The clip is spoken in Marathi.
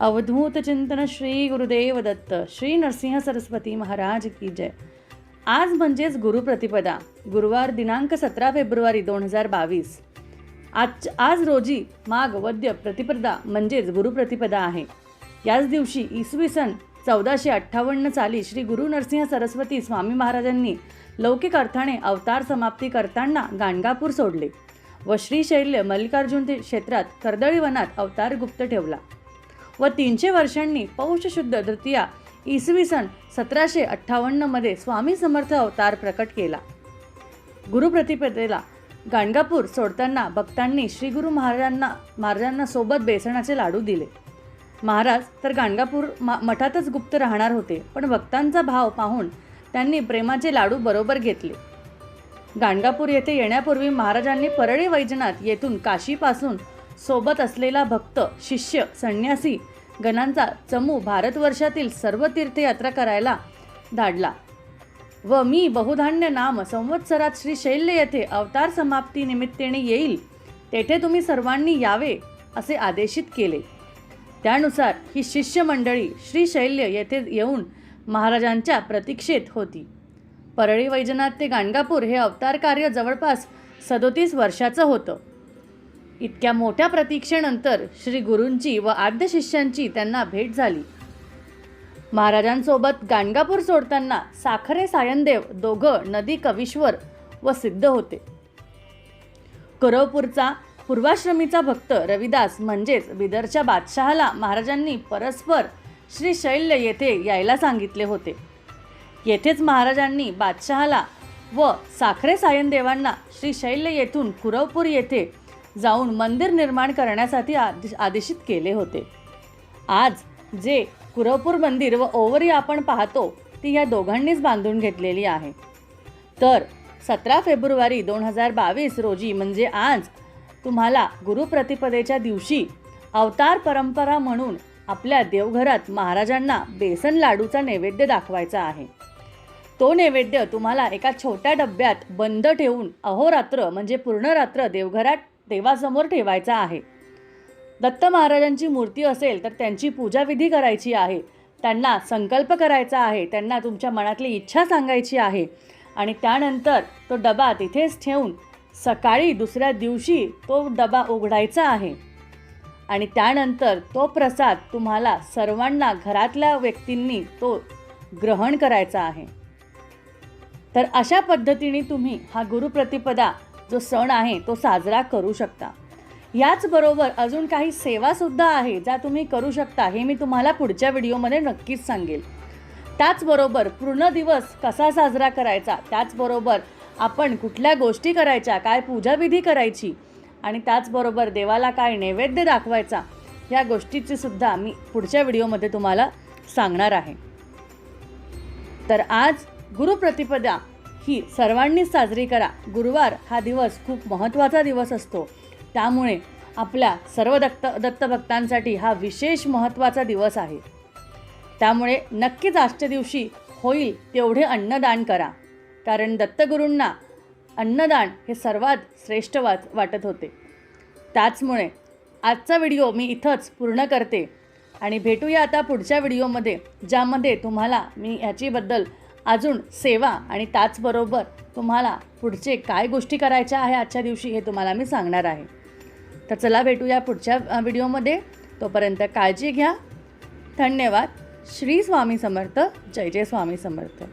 अवधूत चिंतन श्री गुरुदेव दत्त श्री नरसिंह सरस्वती महाराज की जय. आज म्हणजेच गुरुप्रतिपदा गुरुवार दिनांक सतरा फेब्रुवारी दोन हजार बावीस. आज आज रोजी माघ वद्य प्रतिपदा म्हणजेच गुरुप्रतिपदा आहे. याच दिवशी इसवी सन चौदाशे अठ्ठावन्न साली श्री गुरु नरसिंह सरस्वती स्वामी महाराजांनी लौकिक अर्थाने अवतार समाप्ती करताना गाणगापूर सोडले व श्रीशैल्य मल्लिकार्जुन ते क्षेत्रात कर्दळीवनात अवतार गुप्त ठेवला. व तीनशे वर्षांनी पौष शुद्ध तृतीया इसवी सन सतराशे अठ्ठावन्नमध्ये स्वामी समर्थ अवतार प्रकट केला. गुरुप्रतिपदेला गाणगापूर सोडताना भक्तांनी श्री गुरु महाराजांना महाराजांना सोबत बेसनाचे लाडू दिले. महाराज तर गाणगापूर मा मठातच गुप्त राहणार होते पण भक्तांचा भाव पाहून त्यांनी प्रेमाचे लाडू बरोबर घेतले. गाणगापूर येथे येण्यापूर्वी महाराजांनी परळी वैजनाथ येथून काशीपासून सोबत असलेला भक्त शिष्य संन्यासी गणांचा चमू भारतवर्षातील सर्व तीर्थयात्रा करायला धाडला. व मी बहुधान्य नाम संवत्सरात श्री शैल्य येथे अवतार समाप्ती निमित्ताने येईल तेथे तुम्ही सर्वांनी यावे असे आदेशित केले. त्यानुसार ही शिष्य मंडळी श्री शैल्य येथे येऊन महाराजांच्या प्रतीक्षेत होती. परळी वैजनाथ ते गाणगापूर हे अवतार कार्य जवळपास सदोतीस वर्षाचं होतं. इतक्या मोठ्या प्रतीक्षेनंतर श्री गुरूंची व आद्य शिष्यांची त्यांना भेट झाली. महाराजांसोबत गाणगापूर सोडताना साखरे सायनदेव दोघं नदी कवीश्वर व सिद्ध होते. कुरवपूरचा पूर्वाश्रमीचा भक्त रविदास म्हणजेच बिदरच्या बादशहाला महाराजांनी परस्पर श्री शैल्य येथे यायला सांगितले होते. येथेच महाराजांनी बादशहाला व साखरे सायनदेवांना श्री शैल्य येथून कुरवपूर येथे जाऊन मंदिर निर्माण करण्यासाठी आदेश आदेशित केले होते. आज जे कुरवपूर मंदिर व ओवरी आपण पाहतो ती या दोघांनीच बांधून घेतलेली आहे. तर सतरा फेब्रुवारी दोन हजार बावीस रोजी म्हणजे आज तुम्हाला गुरुप्रतिपदेच्या दिवशी अवतार परंपरा म्हणून आपल्या देवघरात महाराजांना बेसन लाडूचा नैवेद्य दाखवायचा आहे. तो नैवेद्य तुम्हाला एका छोट्या डब्यात बंद ठेवून अहोरात्र म्हणजे पूर्ण रात्र देवघरात देवासमोर ठेवायचा आहे. दत्त महाराजांची मूर्ती असेल तर त्यांची पूजाविधी करायची आहे. त्यांना संकल्प करायचा आहे. त्यांना तुमच्या मनातली इच्छा सांगायची आहे. आणि त्यानंतर तो डबा तिथेच ठेवून सकाळी दुसऱ्या दिवशी तो डबा उघडायचा आहे. आणि त्यानंतर तो प्रसाद तुम्हाला सर्वांना घरातल्या व्यक्तींनी तो ग्रहण करायचा आहे. तर अशा पद्धतीने तुम्ही हा गुरुप्रतिपदा जो सण आहे तो साजरा करू शकता. याचबरोबर अजून काही सेवासुद्धा आहे ज्या तुम्ही करू शकता हे मी तुम्हाला पुढच्या व्हिडिओमध्ये नक्कीच सांगेल. त्याचबरोबर पूर्ण दिवस कसा साजरा करायचा त्याचबरोबर आपण कुठल्या गोष्टी करायच्या काय पूजाविधी करायची आणि त्याचबरोबर देवाला काय नैवेद्य दाखवायचा या गोष्टीची सुद्धा मी पुढच्या व्हिडिओमध्ये तुम्हाला सांगणार आहे. तर आज गुरुप्रतिपदा ही सर्वांनीच साजरी करा. गुरुवार हा दिवस खूप महत्त्वाचा दिवस असतो. त्यामुळे आपल्या सर्व दत्त दत्तभक्तांसाठी हा विशेष महत्त्वाचा दिवस आहे. त्यामुळे नक्कीच आजच्या दिवशी होईल तेवढे अन्नदान करा. कारण दत्तगुरूंना अन्नदान हे सर्वात श्रेष्ठ वाच वाटत होते. त्याचमुळे आजचा व्हिडिओ मी इथंच पूर्ण करते. आणि भेटूया आता पुढच्या व्हिडिओमध्ये ज्यामध्ये तुम्हाला मी ह्याचीबद्दल अजून सेवा आणि त्याचबरोबर तुम्हाला पुढचे काय गोष्टी करायच्या आहे आजच्या दिवशी हे तुम्हाला मी सांगणार आहे. तर चला भेटूया पुढच्या व्हिडिओमध्ये. तोपर्यंत काळजी घ्या. धन्यवाद. श्री स्वामी समर्थ. जय जय स्वामी समर्थ.